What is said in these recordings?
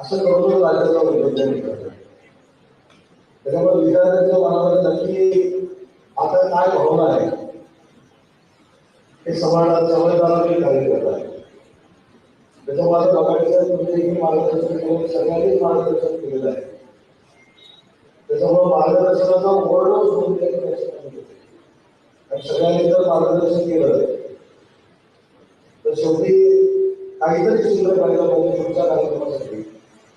असं करून राज्याचा विभाजन करतात. त्याच्यामुळे विद्यार्थ्यांच्या मनामध्ये नक्की आता काय भावना आहे हे समाजात समाजाला कार्य आहे. त्याच्यामुळे बघायचं म्हणजे मार्गदर्शन केलं सगळ्यांनीच मार्गदर्शन केलेलं आहे. त्याच्यामुळे मार्गदर्शनाचा ओव्हरलोड होऊन आणि सगळ्यांनी जर मार्गदर्शन केलं तर शेवटी काहीतरी शिल्लक राहिलं पाहिजे तुमच्या कार्यक्रमासाठी.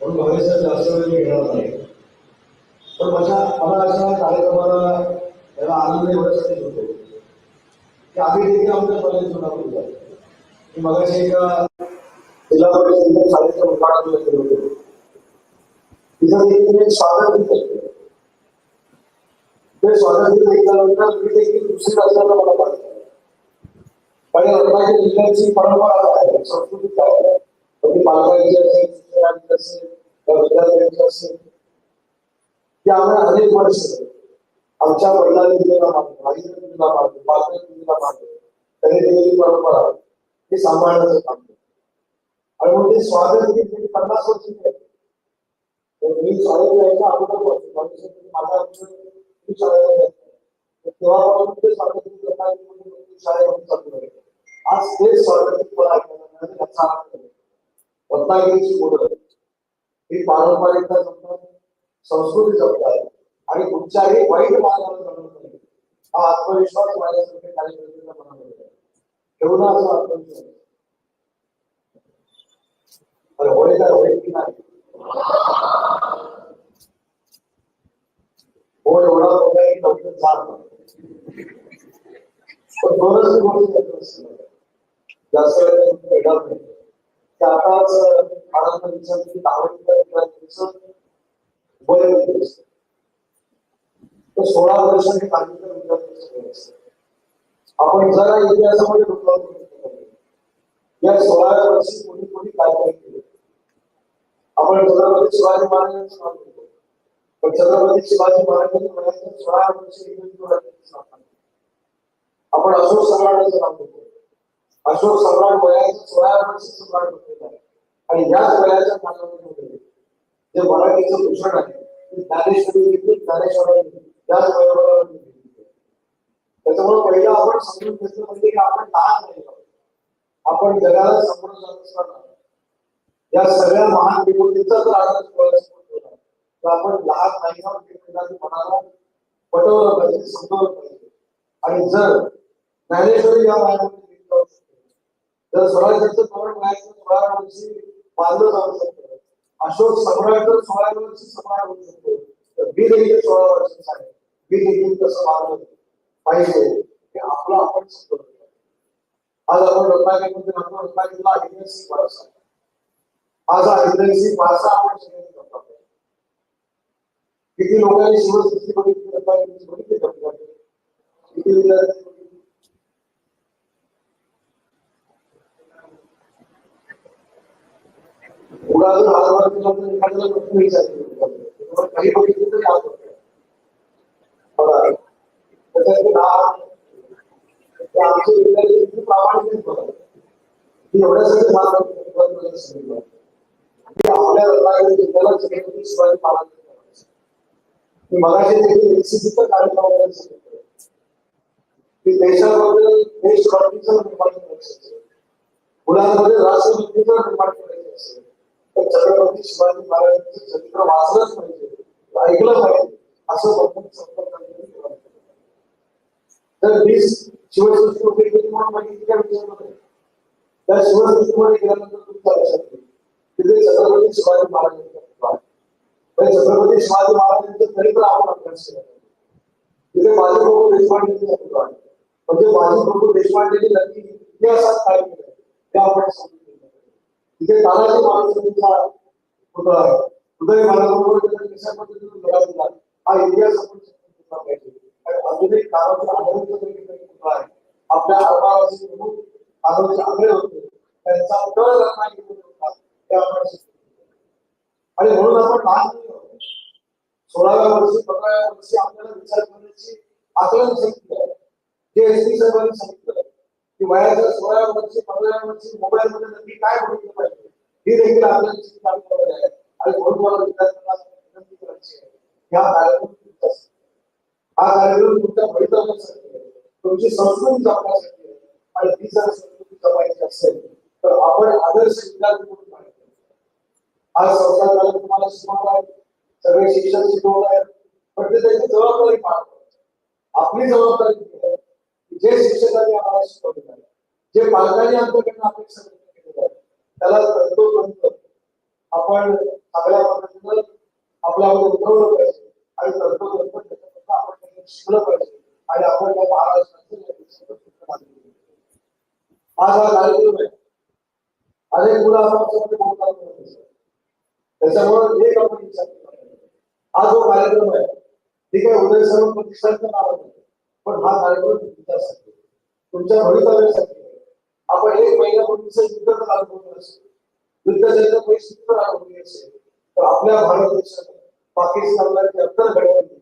म्हणून काँग्रेसचा जास्त वेळ घेणार नाही. पण माझ्या मला अशा कार्यक्रमाला त्याला आनंद एवढ्यासाठी होतो. की आम्ही देखील आमच्या कॉलेज होणार की मगाशी एका जिल्हा परिषदेच्या शाळेचं उद्घाटन केलं होतं. तिथं देखील एक स्वागत गीत असतं. ते स्वागत गीत ऐकल्यानंतर मी देखील दुसरी असल्याचं मला वाटतं. कारण रत्नागिरी जिल्ह्याची परंपरा आहे संस्कृती आहे कधी पालकांची आम्ही अनेक वर्ष आमच्या वडिलांनी दिलेला मार्ग आईने दिलेला मार्ग बाबांनी दिलेला मार्ग त्यांनी दिलेली परंपरा हे सांभाळण्याचं काम आणि म्हणजे ते स्वागत पन्नास वर्ष मी शाळेत यायच्या अगोदर मी शाळेत तेव्हापासून ते स्वागत शाळेमध्ये चालू आज ते स्वागत मला ऐकायला याचा रत्नागिरीची बोलत ही पारंपरिकता जपतात संस्कृती जपतात आणि कुठच्याही वाईट मार्गावर जगत नाही हा आत्मविश्वास माझ्यासारख्या कार्यकर्त्यांच्या मनामध्ये आहे. एवढा असा आत्मविश्वास. अरे होय काय होईल की नाही? हो एवढा काही की डॉक्टर जात नाही. पण दोनच गोष्टी जास्त वेळ भेटत नाही. आताच की वय तर सोळा वर्षांनी आपण जरा इतिहासामध्ये या सोळाव्या वर्षी कोणी कोणी काय काय केलं आपण छत्रपती शिवाजी महाराजांचं नाव घेतो. पण छत्रपती शिवाजी महाराजांनी वयाच्या सोळा वर्षी आपण अशोक सम्राटांचं नाव घेतो. अशोक सम्राट वयाच्या सोळा वर्षी सम्राट होते. आणि याच वयाच्या कालावधीमध्ये जे मराठीचं भूषण आहे ते ज्ञानेश्वरी देखील ज्ञानेश्वरांनी त्याच वयावर त्याच्यामुळे पहिलं आपण समजून घेतलं म्हणजे की आपण लहान नाही आपण जगाला समोर जात असताना या सगळ्या महान विभूतीचा जर आनंद करायचा ठेवला, तर आपण लहान नाही आहोत हे मनाला पटवलं पाहिजे समजवलं पाहिजे. आणि जर ज्ञानेश्वरी या वयामध्ये लिहिलं जर स्वराज्याचं धोरण वयाचं सोळा वर्षी बांधलं जाऊ शकतं. अशोक सम्राट जर सोळा वर्षी सम्राट होऊ शकतो तर मी देखील सोळा वर्षाचा आहे. मी देखील तसं मानलं पाहिजे. हे आपलं आपण समजलं आज आपण रत्नागिरीमध्ये राहतो. रत्नागिरीला ऐतिहासिक वारसा आज हा ऐतिहासिक वारसा आपण सगळ्यांनी करतो. किती लोकांनी शिवसृष्टी बघितली रत्नागिरीची बघितली का? तुम्ही? किती एखाद्याला प्रश्न काही बघितलं तरी आज बघा, त्याच्यात नाव आमचे विद्यार्थी किती प्रामाणिक मार्ग सांगितलं. आपल्या रत्नागिरी जिल्ह्याला छत्रपती शिवाजी महाराज मी मगाशी देखील सांगितलं. की देशभक्तीचं निर्माण करायचं. मुलांमध्ये राष्ट्रभक्तीचं निर्माण करायचं. छत्रपती शिवाजी महाराजांचं चरित्र वाचलंच पाहिजे. ऐकलं पाहिजे. असं बघून संपर्क तर मी शिवसृष्टी उपयोगी म्हणून माहिती काय विषयामध्ये त्या शिवसृष्टीमध्ये गेल्यानंतर तुमच्या लक्षात येईल तिथे छत्रपती शिवाजी महाराजांचा छत्रपती शिवाजी महाराजांचं चरित्र आपण अभ्यास केला तिथे बाजी प्रभू देशपांडेचा पुतळा आहे. म्हणजे बाजी प्रभू देशपांडेने नक्की इतिहासात काय केलं? ते आपण समजून तिथे तानाजी महाराजांचा होता. उदय महाराजांबरोबर कशा पद्धतीने लढा दिला? हा इतिहास आपण पाहिजे. आणि अजून आहे आपल्या आरमाराचे प्रमुख होते. त्यांचा होता. ते आपण आणि म्हणून आपण लहान सोळाव्या वर्षी पंधराव्या वर्षी आपल्याला विचार करण्याची आकलन शक्ती आहे. जे एस पी साहेबांनी सांगितलं की वयाच्या सोळा वर्षी पंधरा वर्षी मोबाईल मध्ये नक्की काय बघितलं पाहिजे? ही देखील आपल्याला चिंता करावी लागेल. आणि म्हणून मला विद्यार्थ्यांना विनंती करायची आहे? या कार्यक्रम तुमच्यासाठी. हा कार्यक्रम तुमच्या भवितव्यासाठी तुमची संस्कृती जपण्यासाठी आहे. आणि ती जर संस्कृती जपायची असेल तर आपण आदर्श विद्यार्थी म्हणून पाहिजे. आज संस्कार झाला तुम्हाला शिकवत आहे. सगळे शिक्षक शिकवत आहेत. पण ते त्याची जबाबदारी पार आपली जबाबदारी जे शिक्षकांनी आम्हाला शिकवलेलं आहे जे पालकांनी आमच्याकडनं अपेक्षा व्यक्त केलेल्या आहेत त्याला तंतोतंत आपण आपल्या पद्धतीनं आपल्यामध्ये उतरवलं पाहिजे आणि तंतोतंत त्याच्यामध्ये आपण त्यांनी शिकलं पाहिजे आणि आपण त्या महाराष्ट्राचं आज हा कार्यक्रम आहे. अनेक मुलं आपापसामध्ये बोलतात. त्याच्यामुळे एक आपण विचार आज जो कार्यक्रम आहे ठीक आहे उदय सर्व प्रतिष्ठानचं नाव आहे पण हा कार्यक्रम तुमच्यासाठी आहे. तुमच्या भवितव्यासाठी. आहे. आपण एक महिन्यापूर्वीचं युद्ध तर अनुभवलं असेल. युद्धाच्या परिस्थिती तर अनुभवली असेल. तर आपल्या भारत देशात पाकिस्तानला जे अंतर घडवले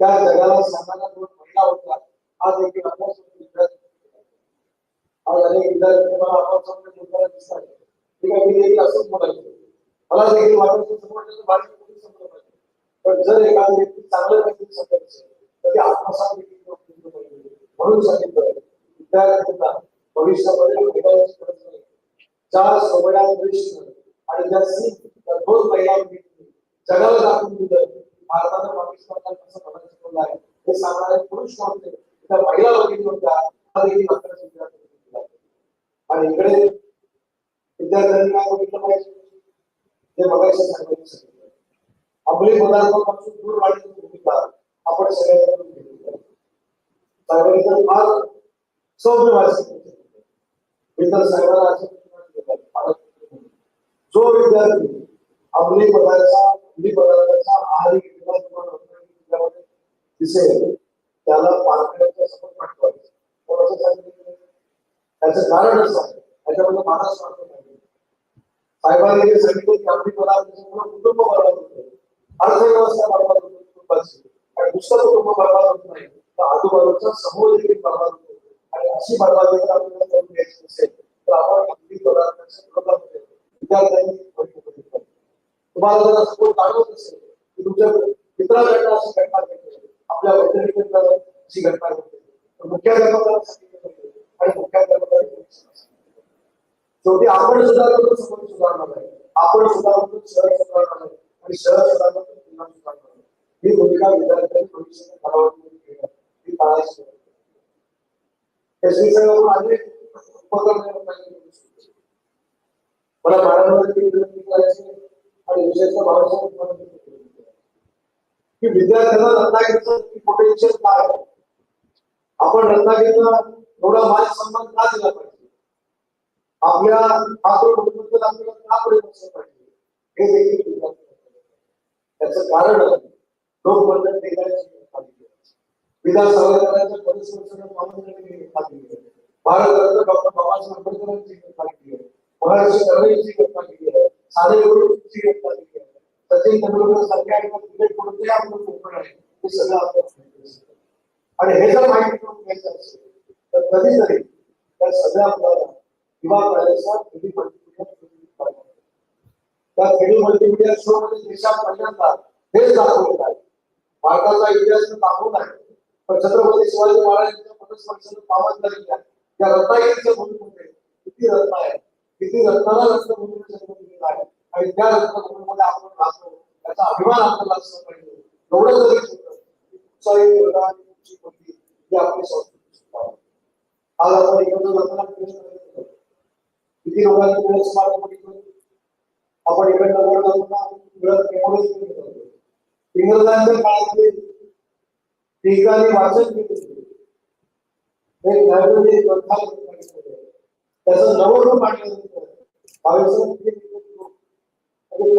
त्या जगाला सांगायला दोन महिना होता. आज देखील आपल्यासोबत आज अनेक विद्यार्थी मला आपण आपापसामध्ये बोलताना आहे. ठीक आहे मी देखील असंच म्हणायचो. मला देखील वाटायचं समोरच्याचं भाषण कोणी समजलं पाहिजे पण जर एखादा व्यक्ती चांगल्या व्यक्ती समजायचं तर ते आत्मसात देखील करून घेतलं पाहिजे. म्हणून सांगितलं. विद्यार्थ्यांना भविष्यामध्ये भेटायची गरज नाही. कृष्ण आणि सिंग त्या दोन महिलांनी जगाला दाखवून दिलं भारतानं पाकिस्तानला कसं शिकवलं आहे हे सांगणारे पुरुष नव्हते त्या महिला बघितल्या होत्या. देखील विद्यार्थी आणि इकडे विद्यार्थ्यांनी काय बघितलं पाहिजे? ते बघायचं सांगायचं अंमली दूर राहण्याची भूमिका आपण सगळ्यांना घेतली पाहिजे. फार जो विद्यार्थी अंमली पदार्थाचा अंमली पदार्थाचा आहारी घेतला किंवा रत्नागिरी दिसेल त्याला पालकांच्या समोर पाठवायचं. कोणाचं सांगितलं त्याचं कारण असं आहे त्याच्यामध्ये माझा स्वार्थ नाही. साहेबांनी जे सांगितलं की अंमली पदार्थाचा कुटुंब बरबाद होतो. अर्थव्यवस्था बरबाद होतो. कुटुंबाची. आणि दुसरं कुटुंब बरबाद होत नाही. तर आजूबाजूचा समूह देखील बरबाद होतो. अशी बरबादी जर आपल्याला करून घ्यायची नसेल तर आपण अंमली पदार्थाच्या विरोधामध्ये विद्यार्थ्यांनी भूमिका घेतली पाहिजे. तुम्हाला जर असं कोण जाणवत असेल की तुमच्या मित्राकडनं अशी घटना घडली आपल्या वैज्ञानिकांकडनं अशी घटना घडली तर मुख्याध्यापकाला सांगितलं पाहिजे आणि मुख्याध्यापकाला शेवटी आपण सुधारतो समाज सुधारणार आहे आपण सुधारतो शहर सुधारणार आहे आणि शहर सुधारलं तर जिल्हा सुधारणार आहे ही। भूमिका विद्यार्थ्यांनी भविष्यात कालावधीमध्ये घेणं ही। पाळायची गरज आहे. त्याची सगळं मला मॅडमवरती आणि विशेषतः बाळासाहेब की विद्यार्थ्यांना रत्नागिरीचं पोटेन्शियल काय आपण रत्नागिरीला एवढा मान सन्मान का दिला पाहिजे? आपल्या ठाकूर आपल्याला का पुढे पाहिजे? हे देखील त्याचं कारण आहे लोक बंधन ठिकाणी विधान सावरकरांच्या परिसंस्थेने स्वातंत्र्याने केली भारतरत्न डॉक्टर बाबासाहेब आंबेडकरांची केली आहे. महर्षी कर्वेची केली आहे. साने गुरुची केली आहे. सचिन तेंडुलकर सारख्या क्रिकेट कोणते कोकण आहे. हे सगळं आणि हे जर माहिती करून घ्यायचं असेल तर कधीतरी त्या सगळ्या आपल्याला किंवा करायचा खेळी मल्टीमीडिया त्या मल्टीमीडिया शो मध्ये देशात पहिल्यांदा हेच दाखवत आहे. भारताचा इतिहास दाखवत आहे. छत्रपती शिवाजी महाराजांच्या पदस्पर्शानं पावन झालेल्या या रत्नागिरीच्या भूमीमध्ये किती रत्न आहे? किती रत्नाला रत्नभूमीचा जन्म दिलेला आहे? आणि त्या रत्नभूमीमध्ये आपण राहतो. त्याचा अभिमान आपल्याला असला पाहिजे. एवढं जरी उत्साही की आणि कुठची मुलगी ही आपली संस्कृती आज आपण एकत्र रत्ना किती लोकांनी पुढे स्मारक बघितलं? आपण इकडनं वर जातो इकडे इंग्रजांच्या काळामध्ये ठिकाणी वाचन एक लायब्ररी त्याचं नवं रूप आणलं आणि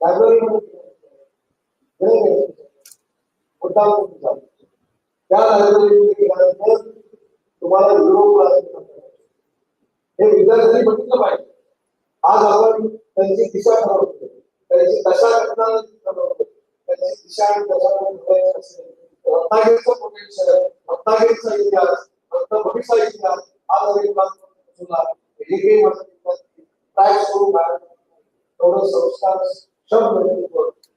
लायब्ररीमध्ये त्या लायब्ररीमध्ये तुम्हाला हे विद्यार्थ्यांनी बघितलं पाहिजे. आज आपण त्यांची दिशा ठरवतो त्यांची दशा घटना ठरवतो त्यांची दिशा आणि दशा असेल रत्नागिरीचं पोटेन्शियल रत्नागिरीचा इतिहास रत्नभूमीचा इतिहास आज अनेक मुलांना हे काही म्हणतात एवढं संस्कार शब्द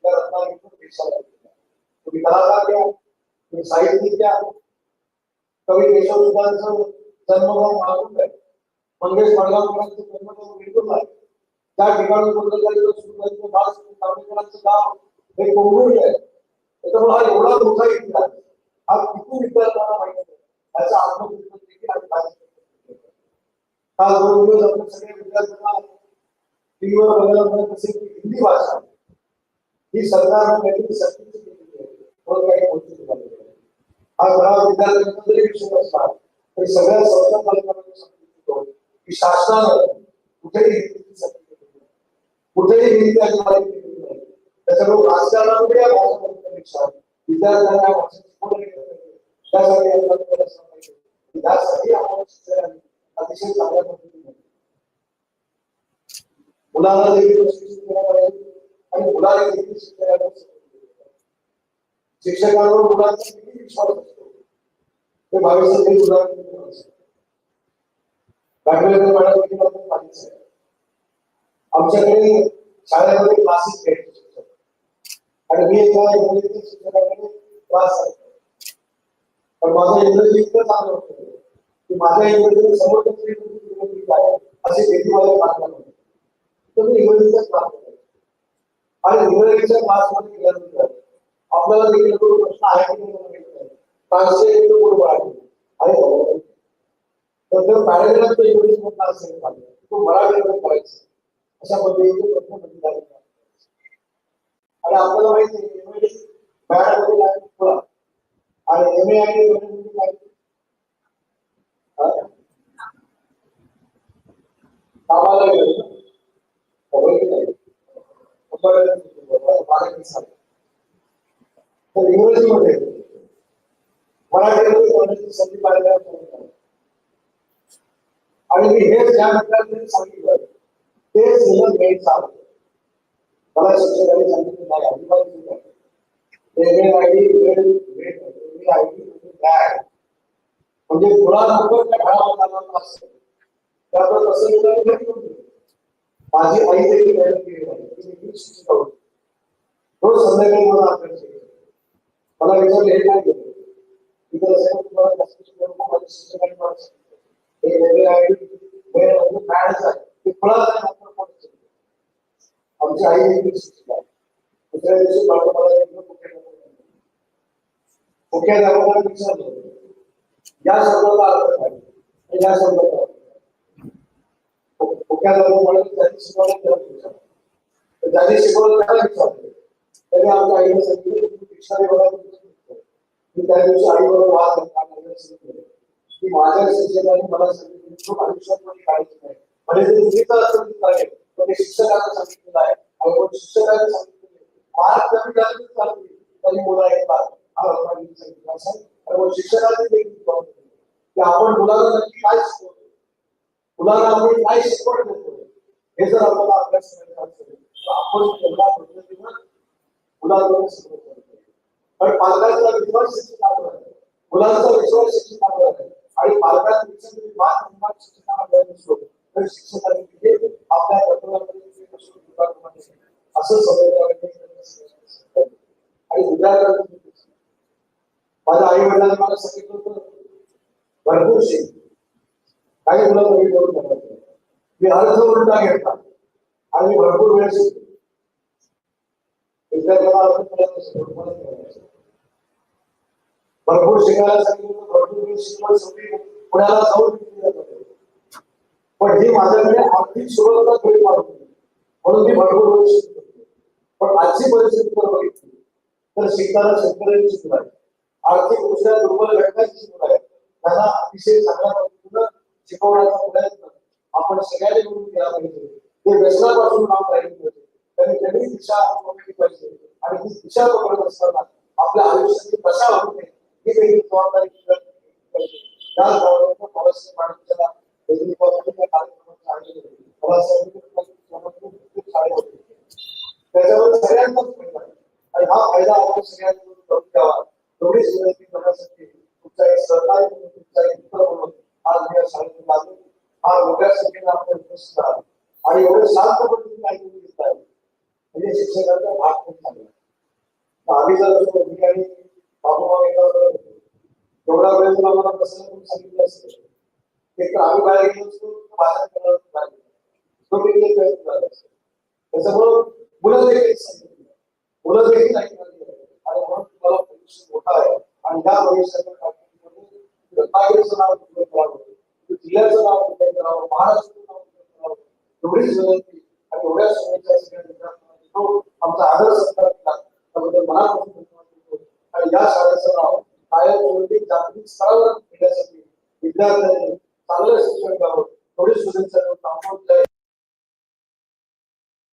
रत्नागिरीतून देशाला तुम्ही कलाकार तुम्ही साहित्यिक द्या कवी केशवसुधांचं जन्मगाव मागून आहे मंगेश मडगावकरांचं जन्मगाव आहे त्या ठिकाणी सुरू गाव हे आहे. त्याच्यामुळे हा एवढा मोठा इतिहास हा किती विद्यार्थ्यांना माहिती आहे? त्याचा आत्मचिंतन देखील आम्ही पाहिजे काल दोन दिवस आपण सगळ्या विद्यार्थ्यांना टीव्हीवर बघायला मिळत असेल की हिंदी भाषा ही सरकारनं काहीतरी सक्तीची केलेली आहे. म्हणून काही गोष्टी झालेल्या हा सगळा विद्यार्थ्यांचा जरी विषय असला तरी सगळ्या संस्था पालकांना सांगतो की शासनानं कुठेही हिंदीची सक्ती केलेली कुठेही हिंदी अजिबात केलेली त्याच्यामुळे राजकारणामध्ये या भाषा विद्यार्थ्यांना त्यासाठी आपण अतिशय चांगल्या पद्धतीने मुलांना देखील पाहिजे. आणि देखील शिक्षकांवर मुलांचा किती विश्वास असतो ते मॅडम पाहिजे आमच्याकडे शाळेमध्ये क्लासेस घ्यायचे. आणि मी क्लास आहे पण माझं इंग्रजी इतकं चांगलं होतं की माझ्यासमोर इंग्रजी असे भेटीवाले पाहत तर मी इंग्रजीचा क्लास आणि इंग्रजीच्या क्लासमध्ये गेल्यानंतर आपल्याला देखील तो प्रश्न आहे की नाही ट्रान्सलेट बरोबर आहे. आहे तर जर पॅरेग्राफचं इंग्लिश मधला तो मराठीमध्ये करायचं अशा पद्धतीचे प्रश्न म्हणजे आणि आपल्याला माहिती आहे इंग्लिश मॅडमध्ये काय पुढं. आणि एम ए आणि एम म्हणजे काय हा? कामाला गेलं ना? खबर की नाही? खबर आहे. बारा दिवसात. तर इंग्रजीमध्ये मराठीमध्ये बोलण्याची संधी पाहायला मिळते. आणि मी हे ज्या मित्रांनी सांगितलं ते सलग वेळ चालतं मला शिक्षकांनी सांगितलं नाही अजिबात नाही आहे. आयडी आयडी म्हणजे काय म्हणजे मुळात त्या घरावर त्यामुळे तसं माझी आई देखील रोज संध्याकाळी मला अभ्यास मला हे काय इथं वेळ ते आमची आई देखील दुसऱ्या दिवशी बाळाला देखील मुख्य या शब्दाचा अर्थ काय आणि या शब्दाचा अर्थ काय? त्यांनी शिकवलं त्याला विचारलं ज्यांनी शिकवलं त्याला विचारलं त्याने आमच्या आईला सांगितलं की मी त्या दिवशी आई वाद घातला की माझ्या शिक्षकांनी मला सांगितलं की आयुष्यात मध्ये काढायचं नाही. म्हणजे ते चुकीचं असं आहे पण शिक्षकांना सांगितलेलं आहे. आणि कोण सांगितलं मार्क कमी झाले तरी मुलं ऐकतात की आपण मुलाला नक्की काय शिकवतो मुलाला आपण काय शिकवण देतो हे जर आपल्याला अभ्यास करायचा असेल तर आपण तेवढ्या पद्धतीनं मुलांना शिकवतो पण पालकांचा विश्वास शिक्षकांवर आहे. मुलांचा विश्वास शिक्षकांवर आहे. आणि पालकांपेक्षा तुम्ही म्हणजे मान सन्मान शिक्षकांना द्यायला तर शिक्षकांनी तिथे आपल्या तत्वामध्ये असं समजलं आणि विद्यार्थ्यांना माझ्या आई वडिलांनी मला सांगितलं होतं भरपूर शिक काही मुलं कमी करून टाकत मी अर्ज उलटा घेतला आणि मी भरपूर वेळ शिकतो भरपूर शिकायला सांगितलं भरपूर वेळ शिकवण शेवटी पुण्याला जाऊन पण ही माझ्याकडे आर्थिक सुरुवात वेळ वाढत म्हणून मी भरपूर वेळ शिकतो पण आजची परिस्थिती जर बघितली. तर शिकताना शेतकऱ्यांनी शिकू आहे आर्थिक दृष्ट्या दुर्बल घटकांची मुलं आहेत त्यांना अतिशय चांगल्या पद्धतीनं शिकवण्याचा प्रयत्न आपण सगळ्यांनी मिळून केला पाहिजे. ते व्यसनापासून लांब राहिले पाहिजे. त्यांनी त्यांनी दिशा पकडली पाहिजे आणि ही दिशा पकडत असताना आपल्या आयुष्याची दशा होऊ नये. ही काही जबाबदारी पाहिजे. त्या जबाबदारीचं थोडंसं माणसाला त्याच्यावर सगळ्यांनाच आणि हा फायदा आपण सगळ्यांनी करून द्यावा एवढीच विनंती करण्यासाठी तुमचा एक सहकार्य तुमचा एक मित्र म्हणून आज मी शाळेत लागलो हा मोठ्या संख्येने आपण उपस्थित आहात आणि एवढे शांत पद्धतीने ऐकून घेत आहे म्हणजे शिक्षकांचा भाग खूप चांगला आम्ही जर ठिकाणी बाबूराव एकावर एवढा वेळ जर आम्हाला बसायला कोणी सांगितलं असतं एक तर आम्ही बाहेर गेलो असतो गेलो असतो बाहेर. तो देखील. त्याच्यामुळं मुलं या भविष्याच्या रत्नागिरीचं नाव उज्ज्वल करावं जिल्ह्याचं नाव उज्ज्वल करावं महाराष्ट्राचं नाव उज्ज्वल करावं एवढीच विनंती आणि एवढ्या शुभेच्छा सगळ्या विद्यार्थ्यांना देतो आमचा आदर सत्कार केला त्याबद्दल मनापासून धन्यवाद देतो आणि या शाळेचं नाव कायम जागतिक स्तरावर घेण्यासाठी विद्यार्थ्यांनी